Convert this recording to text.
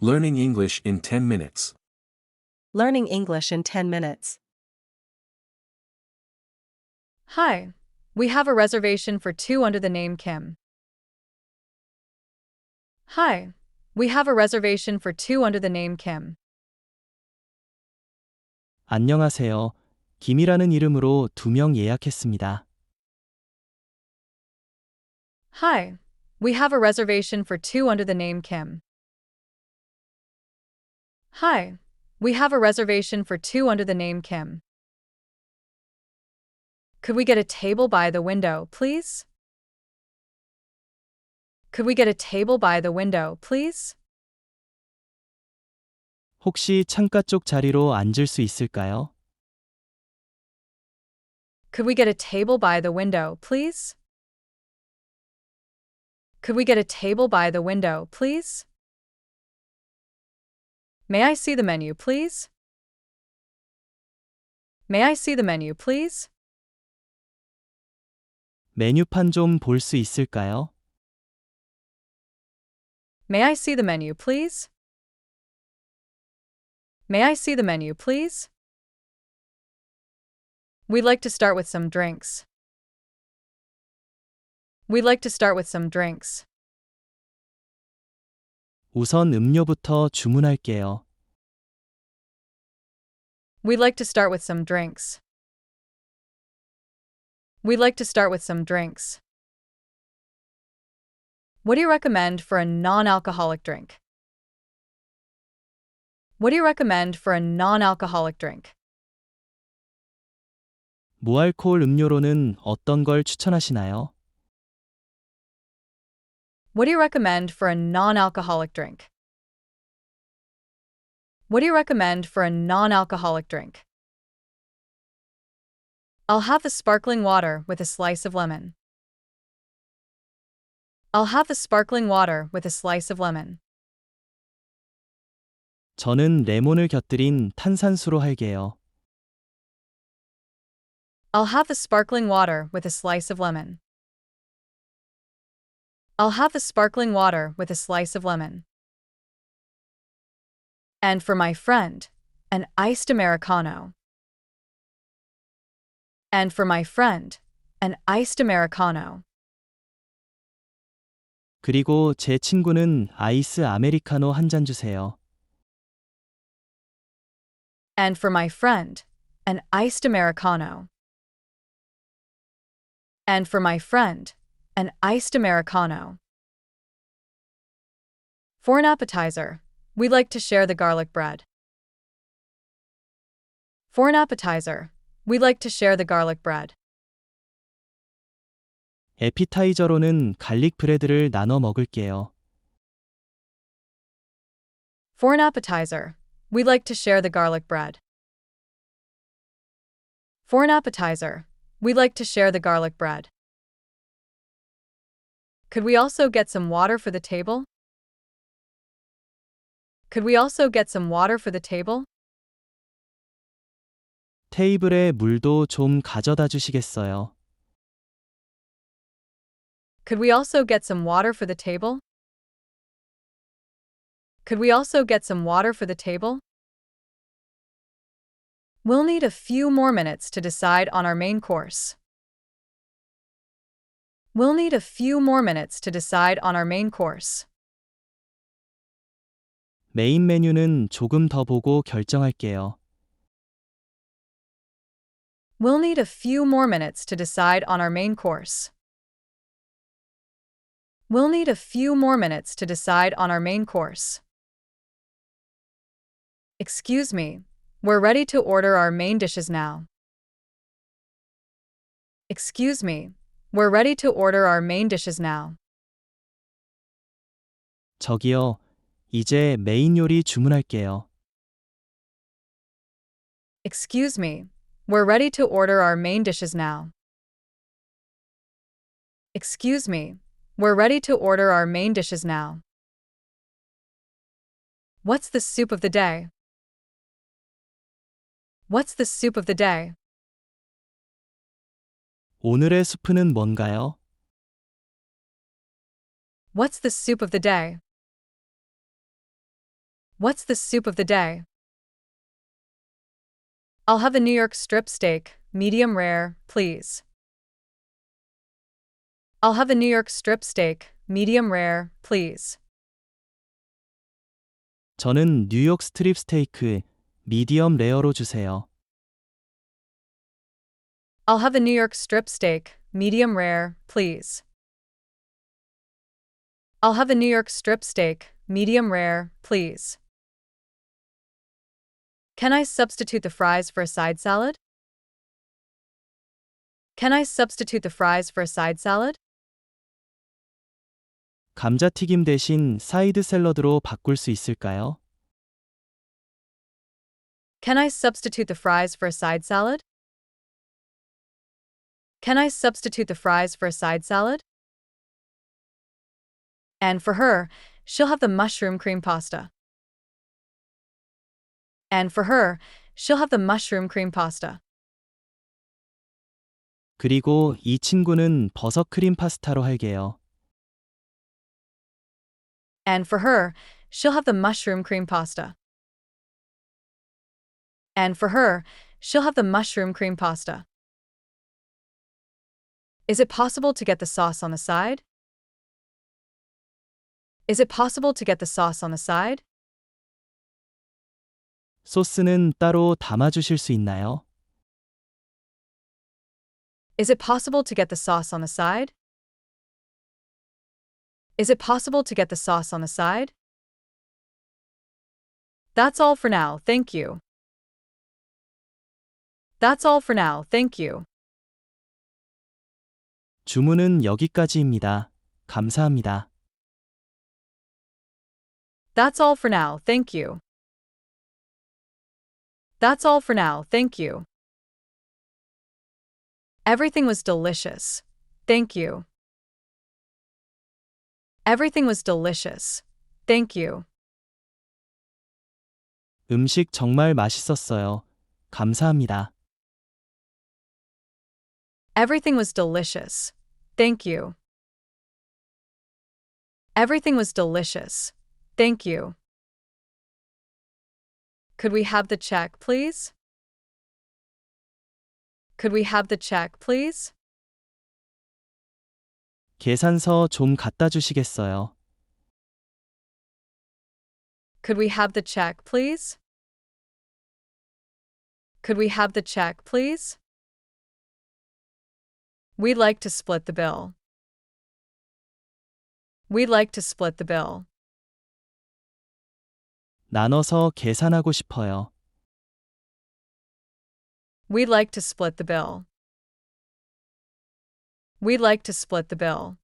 Learning English in 10 minutes. Learning English in 10 minutes. Hi. We have a reservation for two under the name Kim. Hi. We have a reservation for two under the name Kim. 안녕하세요. 김이라는 이름으로 두 명 예약했습니다. Hi. We have a reservation for two under the name Kim. Hi. We have a reservation for two under the name Kim. Could we get a table by the window, please? Could we get a table by the window, please? 혹시 창가 쪽 자리로 앉을 수 있을까요? Could we get a table by the window, please? Could we get a table by the window, please? May I see the menu, please? May I see the menu, please? 메뉴판 좀 볼 수 있을까요? May I see the menu, please? May I see the menu, please? We'd like to start with some drinks. We'd like to start with some drinks. 우선 음료부터 주문할게요. We'd like to start with some drinks. We'd like to start with some drinks. What do you recommend for a non alcoholic drink? What do you recommend for a non alcoholic drink? 무알코올 음료로는 어떤 걸 추천하시나요? What do you recommend for a non alcoholic drink? What do you recommend for a non alcoholic drink? I'll have the sparkling water with a slice of lemon. I'll have the sparkling water with a slice of lemon. 저는 레몬을 곁들인 탄산수로 할게요. I'll have the sparkling water with a slice of lemon. I'll have the sparkling water with a slice of lemon. And for my friend, an iced Americano. And for my friend, an iced Americano. 그리고 제 친구는 아이스 아메리카노 한 잔 주세요. And for my friend, an iced Americano. And for my friend, an iced Americano. For an appetizer, we like to share the garlic bread. For an appetizer, we like to share the garlic bread. 에피타이저로는 갈릭 브레드를 나눠 먹을게요. For an appetizer, we like to share the garlic bread. For an appetizer, we like to share the garlic bread. Could we also get some water for the table? Could we also get some water for the table? 테이블에 물도 좀 가져다 주시겠어요? Could we also get some water for the table? Could we also get some water for the table? We'll need a few more minutes to decide on our main course. We'll need a few more minutes to decide on our main course. 메인 메뉴는 조금 더 보고 결정할게요. We'll need a few more minutes to decide on our main course. We'll need a few more minutes to decide on our main course. Excuse me, we're ready to order our main dishes now. Excuse me, we're ready to order our main dishes now. 저기요, 이제 메인 요리 주문할게요. Excuse me, we're ready to order our main dishes now. Excuse me, we're ready to order our main dishes now. What's the soup of the day? What's the soup of the day? 오늘의 수프는 뭔가요? What's the soup of the day? What's the soup of the day? I'll have the New York strip steak, medium rare, please. I'll have the New York strip steak, medium rare, please. 저는 뉴욕 스트립 스테이크 미디엄 레어로 주세요. I'll have the New York strip steak, medium rare, please. I'll have the New York strip steak, medium rare, please. Can I substitute the fries for a side salad? Can I substitute the fries for a side salad? 감자튀김 대신 사이드 샐러드로 바꿀 수 있을까요? Can I substitute the fries for a side salad? Can I substitute the fries for a side salad? And for her, she'll have the mushroom cream pasta. And for her, she'll have the mushroom cream pasta. 그리고 이 친구는 버섯 크림 파스타로 할게요. And for her, she'll have the mushroom cream pasta. And for her, she'll have the mushroom cream pasta. Is it possible to get the sauce on the side? Is it possible to get the sauce on the side? 소스는 따로 담아 주실 수 있나요? Is it possible to get the sauce on the side? Is it possible to get the sauce on the side? That's all for now, thank you. That's all for now, thank you. 주문은 여기까지입니다. 감사합니다. That's all for now, thank you. That's all for now, thank you. Everything was delicious. Thank you. Everything was delicious. Thank you. 음식 정말 맛있었어요. 감사합니다. Everything was delicious. Thank you. Everything was delicious. Thank you. Could we have the check, please? Could we have the check, please? 계산서 좀 갖다 주시겠어요? Could we have the check, please? Could we have the check, please? We'd like to split the bill. We'd like to split the bill. 나눠서 계산하고 싶어요. We'd like to split the bill. We'd like to split the bill.